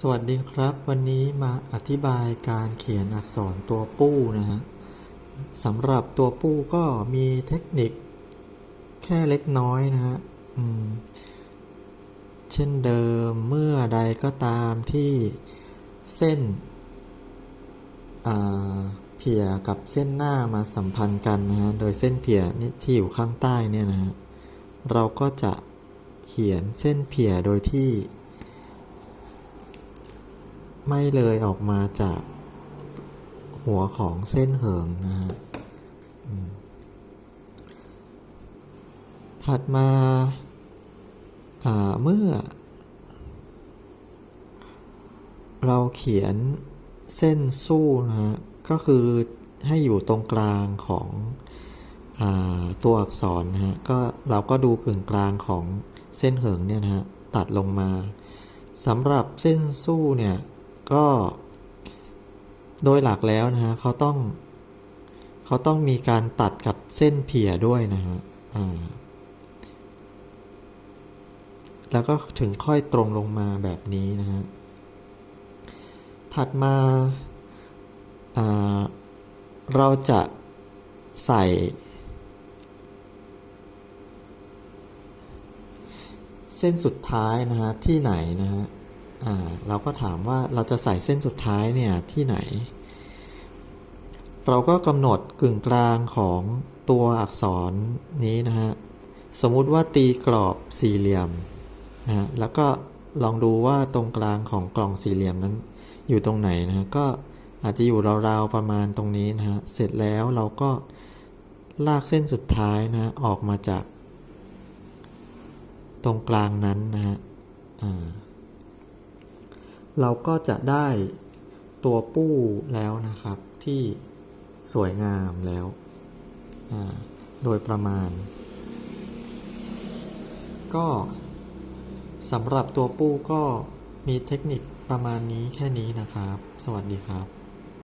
สวัสดีครับ วันนี้มาอธิบายการเขียนอักษรตัวปู้นะฮะสำหรับตัวปู้ก็มีเทคนิคแค่เล็กน้อยนะฮะเช่นเดิมเมื่อใดก็ตามที่เส้นเพียกับเส้นหน้ามาสัมพันธ์กันนะฮะโดยเส้นเพียนี่ที่อยู่ข้างใต้เนี่ยนะฮะเราก็จะเขียนเส้นเพียโดยที่ ไม่เลยออกมาจากหัวของเส้นเหิงนะฮะถัดมาเมื่อ เราเขียนเส้นสู้นะฮะก็คือให้อยู่ตรงกลางของอตัวอักษรนะฮะก็เราก็ดูกึ่งกลางของเส้นเหิงเนี่ยนะฮะตัดลงมาสำหรับเส้นสู้เนี่ย ก็โดยหลักแล้วนะฮะเขาต้องเขาต้องมีการตัดกับเส้นเพียด้วยนะฮะอ่าแล้วก็ถึงค่อยตรงลงมาแบบนี้นะฮะ ถัดมาาเราจะใส่ เส้นสุดท้ายนะฮะ ที่ไหนนะฮะ เราก็ถามว่าเราจะใส่เส้นสุดท้ายเนี่ยที่ไหน เราก็กำหนดกึ่งกลางของตัวอักษรนี้นะฮะ สมมุติว่าตีกรอบสี่เหลี่ยมนะแล้วก็ลองดูว่าตรงกลางของกล่องสี่เหลี่ยมนั้นอยู่ตรงไหนนะฮะก็อาจจะอยู่ราวๆประมาณตรงนี้นะฮะ เสร็จแล้วเราก็ลากเส้นสุดท้ายนะฮะออกมาจาก ตรงกลางนั้นนะฮะ เราก็จะได้ตัวปู้แล้วนะครับที่สวยงามแล้ว โดยประมาณ ก็สำหรับตัวปู้ก็มีเทคนิคประมาณนี้แค่นี้นะครับ สวัสดีครับ